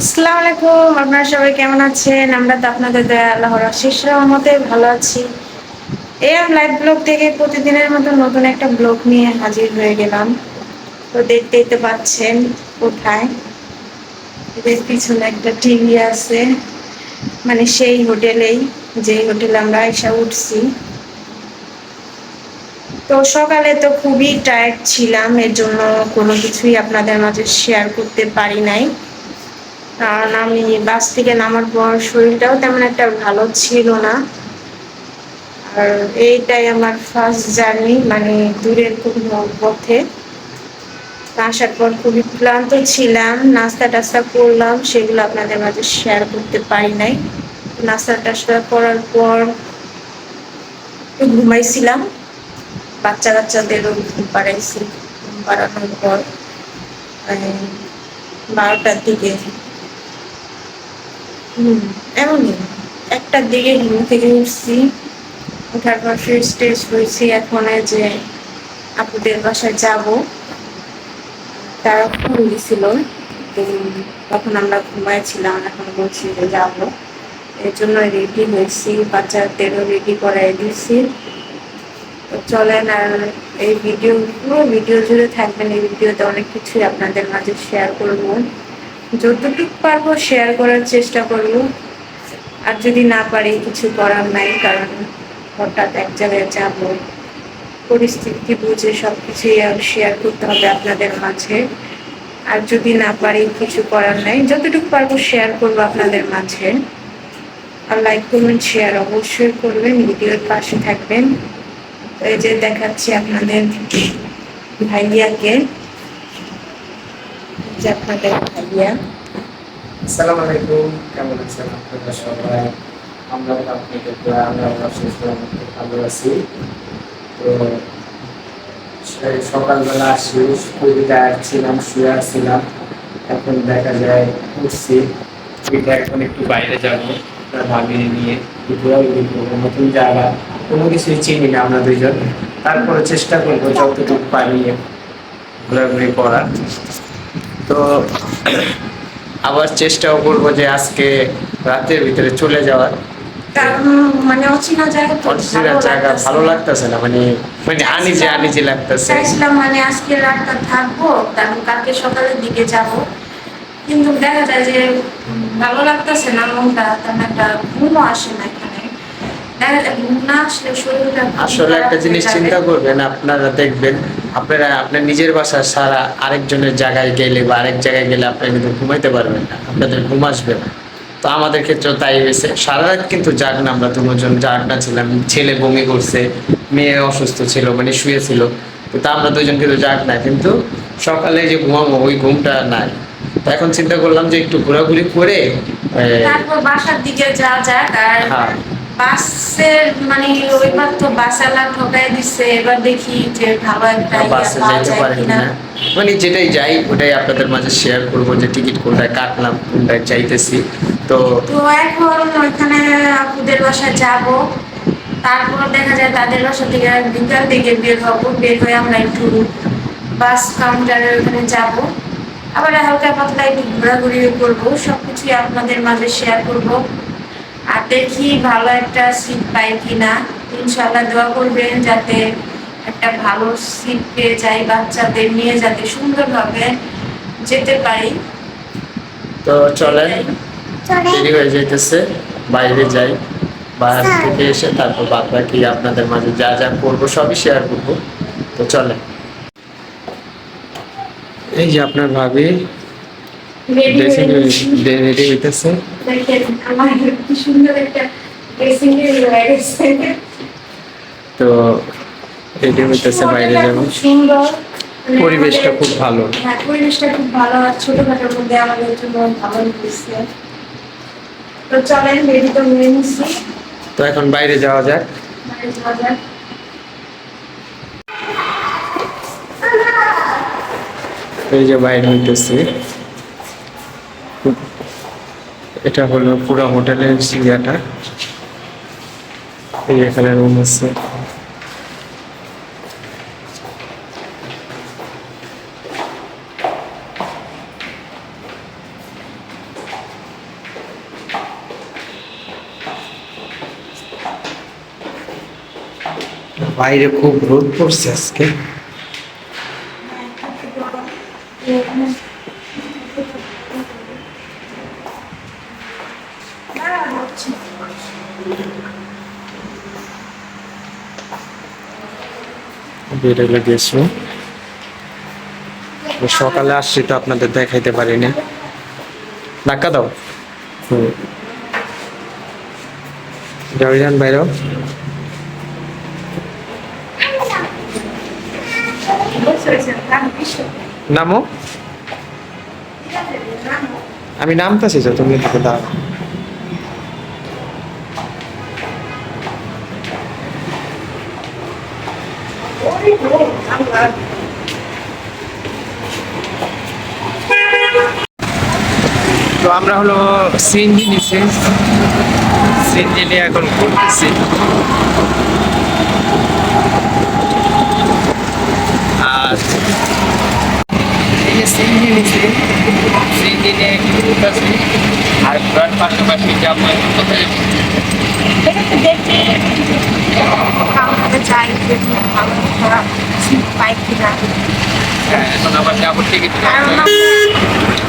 আসসালামু আলাইকুম, আপনারা সবাই কেমন আছেন? আমরা তো আপনাদের দয়া, আল্লাহর অশেষ রহমতে ভালো আছি। এই আমি লাইভ ব্লগ থেকে প্রতিদিনের মতো নতুন একটা ব্লগ নিয়ে হাজির হয়ে গেলাম। তো দেখতেই তো পাচ্ছেন কোথায়? এদের পিছনে একটা টিভি আছে। মানে সেই হোটেলেই, যেই হোটেলে আমরা এসে উঠছি। তো সকালে তো খুবই টায়ার্ড ছিলাম, এর জন্য কোনো কিছুই আপনাদের মাঝে শেয়ার করতে পারি নাই। কারণ আমি বাস থেকে নামার পর শরীরটাও তেমন একটা ভালো ছিল না। আর এইটাই আমার ফার্স্ট জার্নি মানে দূরের কোনো পথে। আসার পর খুবই ক্লান্ত ছিলাম, নাস্তা টাস্তা করলাম, সেগুলো আপনাদের মাঝে শেয়ার করতে পারি নাই। নাস্তা টাস্তা করার পর একটু ঘুমাইছিলাম, বাচ্চা কাচ্চাদেরও ঘুম পাড়াইছি, ঘুম পাড়ানোর পর বারোটার দিকে। হুম, এমনই। একটার দিকে ঘুম থেকে উঠছি ওঠার পর ফ্রেশ ট্রেশ হয়েছি এখন যে আপুদের বাসায় যাব। তারা ফোন দিছিল তখন আমরা ঘুমাইছিলাম এখন বলছি যে যাব। এর জন্য রেডি হয়েছি বাচ্চাদেরও রেডি করাই দিয়েছি। চলেন আর এই ভিডিও পুরো ভিডিও জুড়ে থাকবেন, এই ভিডিওতে অনেক কিছুই আপনাদের মাঝে শেয়ার করব। যতটুকু পারব শেয়ার করার চেষ্টা করব। আর যদি না পারি, কিছু করার নাই, কারণ হঠাৎ এক জায়গায় যাব, পরিস্থিতি বুঝে সব কিছুই শেয়ার করতে হবে আপনাদের মাঝে। আর যদি না পারি, কিছু করার নাই, যতটুকু পারব শেয়ার করব আপনাদের মাঝে। আর লাইক করবেন শেয়ার অবশ্যই করবেন, ভিডিওর পাশে থাকবেন। এই যে দেখাচ্ছি আপনাদের ভাইয়াকে। যে আপনাদের ভাইয়া। আসসালামু আলাইকুম, কেমন আছেন আপনারা সবাই? আমরা আপনাদের আমরা ভালো আছি। তো সকালবেলা আসি খুবই টায়ার্ড ছিলাম শুয়ে আসছিলাম এখন দেখা যায় উঠছি। এটা এখন একটু বাইরে যাব ভাবি নিয়ে। নতুন জায়গা কোনো কিছুই চিনি না আমরা দুইজন তারপরে চেষ্টা করব যতটুকু পারি ঘোরাঘুরি করার। তো আবার চেষ্টাও করব যে আজকে রাতের ভিতরে চলে যাওয়ার। কারণ মানে অচেনা জায়গা অচেনা জায়গা ভালো লাগতেছে না মানে মানে আনিজে আনিজে লাগতেছে। চাইছিলাম মানে আজকে রাতটা থাকব তারপর কালকে সকালের দিকে যাব। কিন্তু দেখা যায় যে ভালো লাগতেছে না মনটা তেমন একটা ঘুমও আসে না এখানে দেখা যায় ঘুম না আসলে একটা জিনিস চিন্তা করবেন আপনারা দেখবেন আপনারা আপনার নিজের বাসা সারা আরেকজনের জায়গায় গেলে বা আরেক জায়গায় গেলে আপনি কিন্তু ঘুমাইতে পারবেন না আপনাদের ঘুম আসবে না। তো আমাদের ক্ষেত্রেও তাই হয়েছে। সারা রাত কিন্তু জাগ না আমরা দুজন জাগ না ছিলাম ছেলে বমি করছে মেয়ে অসুস্থ ছিল মানে শুয়েছিল তো তা আমরা দুজন কিন্তু জাগ না কিন্তু সকালে যে ঘুমাবো ওই ঘুমটা নাই। তো এখন চিন্তা করলাম যে একটু ঘোরাঘুরি করে তারপর বাসার দিকে যাওয়া যাক আর বাসের মানে ওইবার তো বাসালা ঠকাই দিচ্ছে এবার দেখি যে ভালো একটা বাসে মানে যেটাই যাই ওটাই আপনাদের মাঝে শেয়ার করব যে টিকিট কোনটায় কাটলাম কোনটায় চাইতেছি তো তো এখন ওইখানে আপুদের বাসায় যাব। তারপর দেখা যায় তাদের বাসা থেকে বিকাল দিকে বের হব। বের হয়ে আমরা একটু বাস কাউন্টারের ওখানে যাব। আবার হালকা পাতলা একটু ঘোরাঘুরি করব। সবকিছুই আপনাদের মাঝে শেয়ার করব। আর দেখি ভালো একটা সিট পাই কিনা ইনশাল্লাহ দোয়া করবেন যাতে একটা ভালো সিট পেয়ে যাই বাচ্চাদের নিয়ে যাতে সুন্দরভাবে যেতে পারি। তো চলেন দেরি হয়ে যাইতেছে বাইরে যাই বাইরে থেকে এসে তারপর বাদ বাকি আপনাদের মাঝে যা যা করব সবই শেয়ার করব। তো চলেন। এই যে আপনার ভাবি। রেডি হইতেছে। দেখেন আমার কি সুন্দর একটা ড্রেসিং টেবিল তো রেডি হইতেছে বাইরে যাব। সুন্দর। মানে পরিবেশটা খুব ভালো। হ্যাঁ পরিবেশটা খুব ভালো। আর ছোটখাটোর মধ্যে আমাদের জন্য ভালো হয়েছে তো চলেন রেডি তো হয়ে নিচ্ছি। তো এখন বাইরে যাওয়া যাক। বাইরে যাওয়া যাক। এই যে বাইরে হইতেছে। এটা হলো পুরো হোটেলের সিরিয়াটা এই এখানে রুম আছে। বাইরে খুব রোদ পড়ছে আজকে। বেড়ে লেগেছে সকালে আসছি তো আপনাদের দেখাইতে পারিনি। ধাক্কা দাও। হুম। যান বাইরেও নামো? আমি নামতেছি তো, তুমি থেকে দাও তো আমরা হলো সিএনজি নিছি। সিএনজি নিয়ে এখন ঘুরতেছি। আর সিএনজি নিছি, সিএনজি নিয়ে ঘুরতেছি। আর ঘোরার পাশাপাশি যাব কোথায় যাব? দেখি কাউকে চাই দেখি ভালো খারাপ পাই কিনা হ্যাঁ,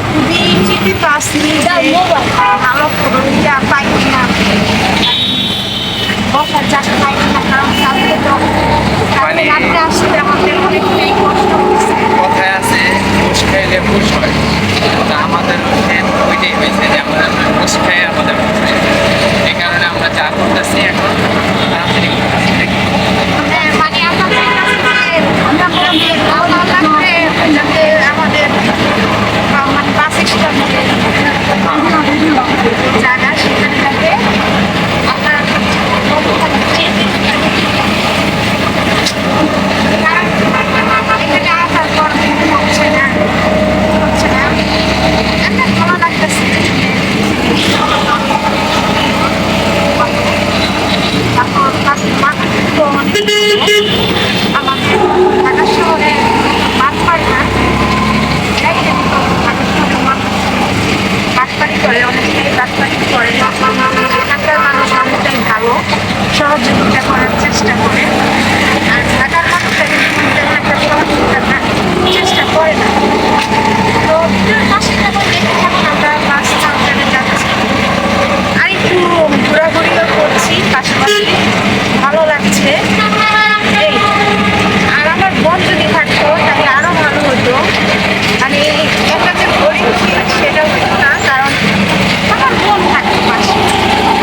খুবই চিন্তিত আছি ভালো খবরটা পাই কিনা। বসার জায়গা পাই কিনা কারণ কালকে তো মানে- রাত্রে আসলে আমাদের অনেকটাই কষ্ট হচ্ছে। কথায় আছে ঘুষ খাইলে ঘুষ হয়। তা আমাদের ওইটাই হয়েছে যে আমরা ঘুষ খাই আমাদের। এই কারণে আমরা যা করতেছি এখন তাড়াতাড়ি করতেছি। জায়গা সেখানে যাতে আপনারা এখানে আসার পর হচ্ছে না হচ্ছে না একটা ভালো লাগতেছে তারপর তো আমাদের ঢাকা শহরে বাদ পাই না এটাই জানি তো ঢাকা শহরে মানুষ বাটপাড়ি করে অনেকেই বাটপাড়ি করে এখানকার মানুষ অনেকটাই ভালো সহযোগিতা করার চেষ্টা করে আর ঢাকার মানুষ তেমন একটা সহযোগিতা না চেষ্টা করে না তো ভিডিওর পাশে যখন দেখে থাকুন আমরা বাস কাউন্টারে যাচ্ছি আর একটু ঘোরাঘুরিও করছি পাশাপাশি ভালো লাগছে এই আর আমার বোন যদি থাকতো তাহলে আরও ভালো হতো মানে একটা যে বোরিং ফিল সেটা হতো না কারণ আমার বোন থাকতো পাশে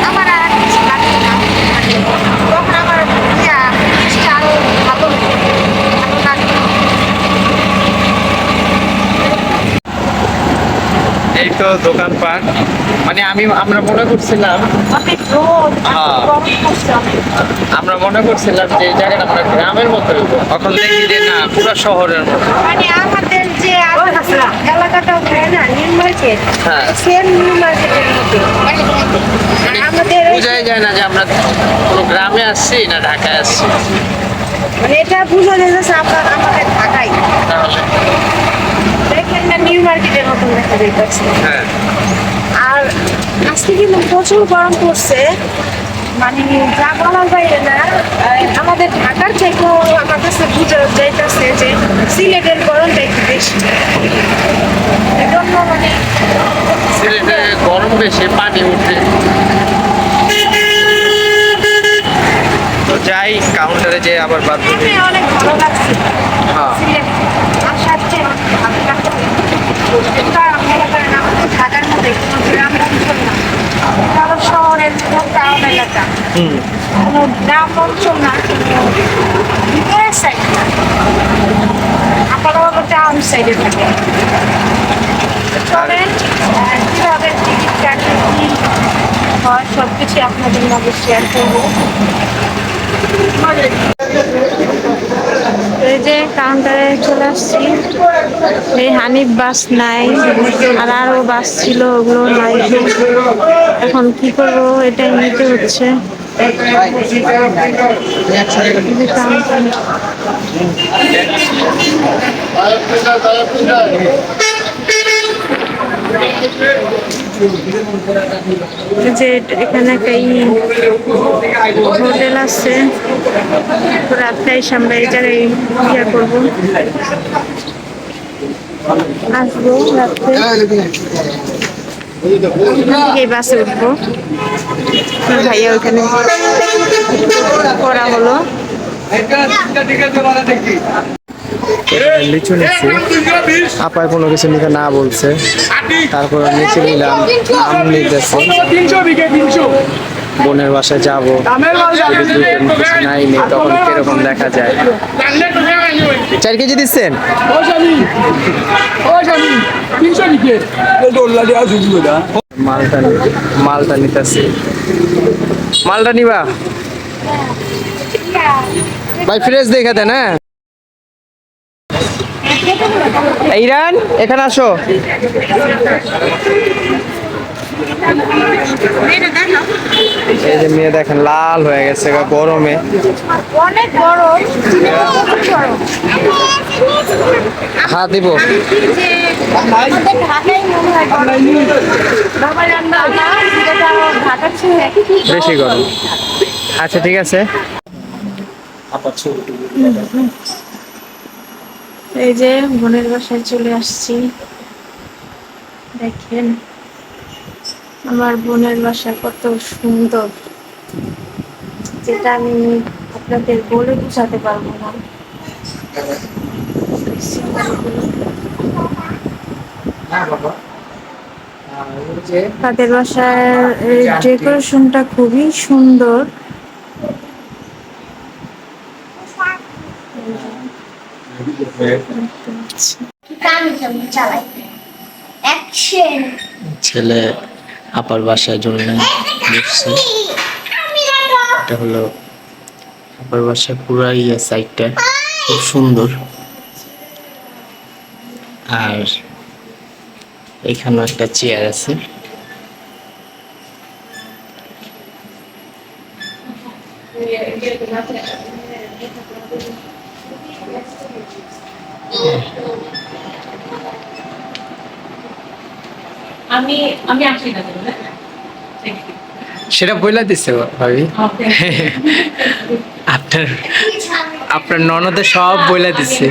আমার আর কিছু লাগতো না মানে তখন আমার ইয়া জিনিসটা আরও ভালো হতো ভালো লাগতো এই তো দোকানপাট। মানে আমি আমরা মনে করছিলাম হ্যাঁ। আমরা মনে করছিলাম যে এই জায়গাটা আমরা গ্রামের মতো। এখন দেখি যে না পুরো শহরের মতো। মানে আমাদের যে এলাকাটা হয় না নিউ মার্কেট। হ্যাঁ। সেম নিউ মার্কেটের মতো আমাদের বোঝাই যায় না যে আমরা কোনো গ্রামে আসছি না ঢাকায় আসছি। মানে এটা বোঝা যাচ্ছে আমরা আমাদের ঢাকাই তাহলে। মার্কেটের মতন দেখা যাইতেছে। হ্যাঁ। আর আজকে কিন্তু প্রচুর গরম পড়ছে। মানে যা বলার বাইরে না আমাদের ঢাকার থেকেও আমার কাছে বুঝে যাইতেছে যে সিলেটের গরমটা একটু বেশি। এজন্য মানে সিলেটে গরম বেশি পানি উঠে। তো যাই কাউন্টারে যে আবার বাধ্য অনেক ভালো লাগছে। হ্যাঁ সিলেট আসার চেয়ে অনেক ভালো লাগছে এটা মনে করেন আমাদের ঢাকার মধ্যে কোনো গ্রাম অঞ্চল না এটা হলো শহরের কোনো টাউন এলাকা হুম কোনো গ্রাম অঞ্চল না কোনো টাউন সাইডে থাকে চলেন টিকিট কাটে কি হয় সব কিছু আপনাদের মাঝে শেয়ার করব এই যে কাউন্টারে চলে আসছি। এই হানিফ বাস নাই, আর আরও বাস ছিল, ওগুলো নাই। এখন কি করব? এটাই নিতে হচ্ছে। যে। এখানে একটা হোটেল আছে রাত্রে এসে আমরা এই ইয়া করব আসব রাত্রে এই বাসে উঠবো। ভাইয়া ওখানে করা হলো। লিচু নিচ্ছি। আপায় কোনো কিছু নিতে না বলছে। তারপর নিচে নিলাম আম নিতেছে। বোনের বাসায় যাব। নাই নেই তখন কীরকম দেখা যায়। চার কেজি দিচ্ছেন? নিতেছি। মালটা নিবা? ভাই ফ্রেশ দেখে দেন হ্যাঁ? ইরান এখানে আসো। এই যে মেয়ে দেখেন লাল হয়ে গেছে গরমে। অনেক হ্যাঁ দিব বেশি গরম। আচ্ছা ঠিক আছে। এই যে বোনের বাসায় চলে আসছি। দেখেন। আমার বোনের বাসা কত সুন্দর যেটা আমি আপনাদের বলে বোঝাতে পারব না। তাদের বাসার ডেকোরেশনটা খুবই সুন্দর। ছেলে আপার বাসায় জন্য বসছে এটা হলো আপার বাসায় পুরা ইয়ে সাইডটা। খুব সুন্দর। আর এখানে একটা চেয়ার আছে। আমি আমি আসি না সেটা বইলা দিছে ভাবি। আপনার আপনার ননদে সব বইলা দিচ্ছে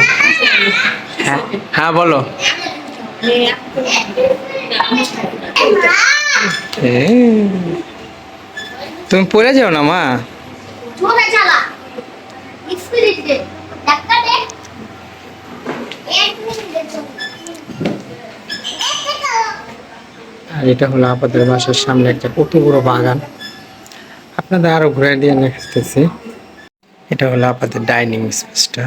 হ্যাঁ হ্যাঁ বলো। তুমি পড়ে যাও না মা চালা স্পিরিট দে ধাক্কা দে এক মিনিট দে আর এটা হলো আপনাদের বাসার সামনে একটা কত বড় বাগান। আপনাদের আরও ঘুরে দিয়ে দেখতেছি। এটা হলো আপনাদের ডাইনিং স্পেসটা।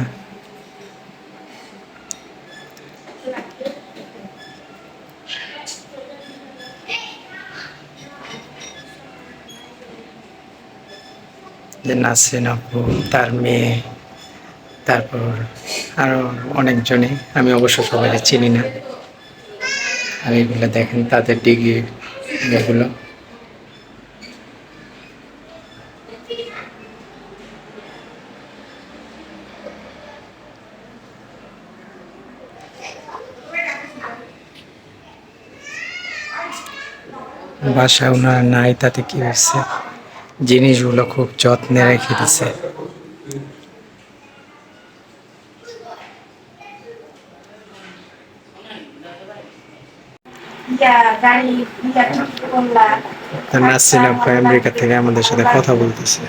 নাসরিন আপু, তার মেয়ে, তারপর আরও অনেকজনে আমি অবশ্য সবাই চিনি না। আর এগুলো দেখেন তাদের ডিগ্রি এগুলো। বাসা ওনার নাই, তাতে কি হচ্ছে জিনিসগুলো খুব যত্নে রেখে দিছে। নাসরিন আপু আমেরিকা থেকে আমাদের সাথে কথা বলতেছে।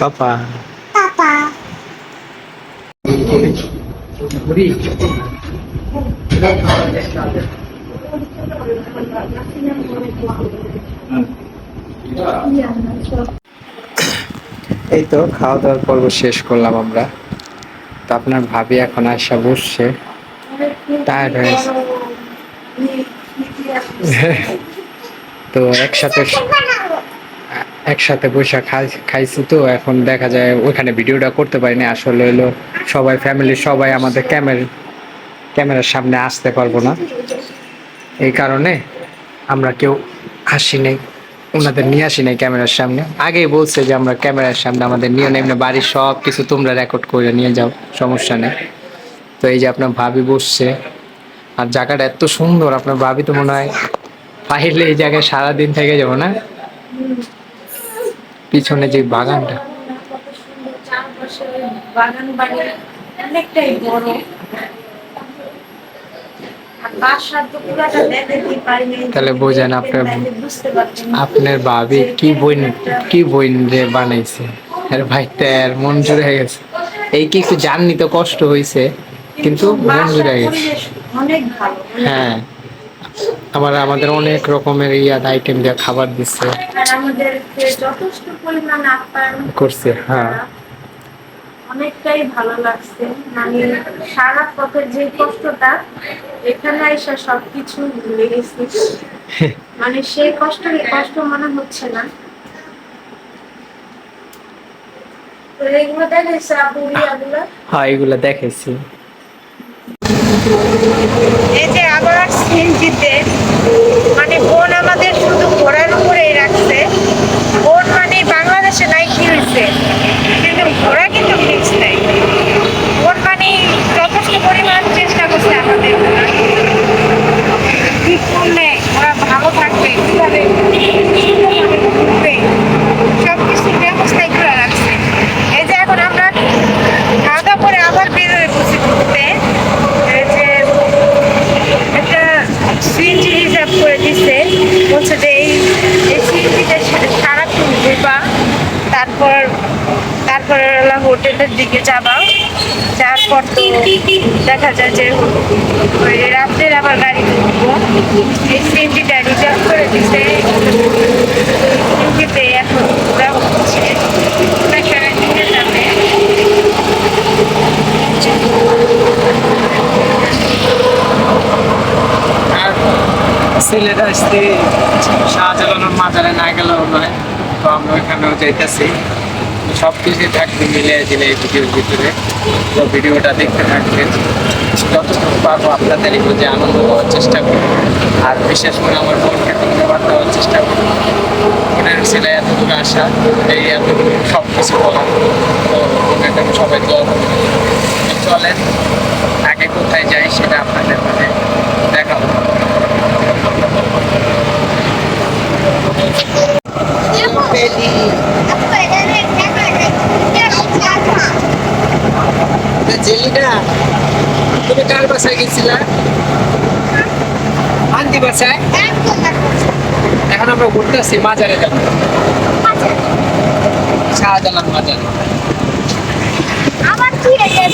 পাপা। এই তো খাওয়া দাওয়ার পর্ব শেষ করলাম আমরা। তো আপনার ভাবি এখন আসা বসছে। টায়ার্ড তো একসাথে একসাথে বসে খাই খাইছি তো, এখন দেখা যায় ওইখানে ভিডিওটা করতে পারিনি। আসলে হলো সবাই ফ্যামিলির সবাই আমাদের ক্যামেরা ক্যামেরার সামনে আসতে পারব না। এই কারণে আমরা কেউ আসি নাই। ওনাদের নিয়ে আসি নাই ক্যামেরার সামনে। আগেই বলছে যে আমরা ক্যামেরার সামনে আমাদের নিয়ে নেই। বাড়ির সব কিছু তোমরা রেকর্ড করে নিয়ে যাও, সমস্যা নেই। তো এই যে আপনার ভাবি বসছে। আর জায়গাটা এত সুন্দর, আপনার ভাবি তো মনে হয় পাইলে এই জায়গায় সারাদিন থেকে যাব না? পিছনে যে বাগানটা। তাহলে বোঝেন আপনার- আপনার ভাবি কি বইন কি বইন রে বানাইছে? আরে ভাই, তের মন জুড়ে গেছে। এই কি একটু জাননি তো কষ্ট হয়েছে কিন্তু মন জুড়ে গেছে। অনেক ভালো। হ্যাঁ। আবার আমাদের অনেক রকমের ইয়াদ আইটেম দিয়ে খাবার দিচ্ছে। আর আমাদেরকে যথেষ্ট পরিমাণ আপ্যায়ন করছে, হ্যাঁ। অনেকটাই ভালো লাগছে। মানে সারা পথের যে কষ্টটা এখানে এসে সবকিছু ভুলে গেছি। মানে সেই কষ্ট কষ্ট মনে হচ্ছে না। এগুলো দেখাইছে আপু ইয়াগুলো হ্যাঁ এগুলো দেখেছি Este হোটেলের দিকে যাওয়ার পর তো দেখা যায় যে রাত্রের আবার গাড়ি ঢুকবো। এই সিএনজিটা রিজার্ভ করে দিছে। সিএনজিতে এখন ছেলেটা আসতে শাহজালানোর মাজারে না গেলেও নয়, তো আমরা ওইখানেও যাইতেছি। সব কিছুই থাকবে মিলে দিলে এই ভিডিওর ভিতরে। তো ভিডিওটা দেখতে থাকবেন। যতটুকু পারব আপনাদের যে আনন্দ দেওয়ার চেষ্টা করব। আর বিশেষ করে আমার বোনকে ধন্যবাদ দেওয়ার চেষ্টা করব। বোনের ছেলে এত দূরে আসা, এই এত সব কিছু বলা। তো বোনের জন্য সবাই দোয়া চলেন, আগে কোথায় যাই সেটা আপনাদের মানে দেখাবো। জেলিনা তুমি কার বাসায় গেছিলা? আন্টি বাসায়? এখন আমরা ঘুরতে আসছি মাজারে যাব। শাহজালাল মাজারে। আমার কি হয়েছে এই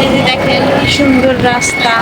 এই যে দেখেন কি সুন্দর রাস্তা।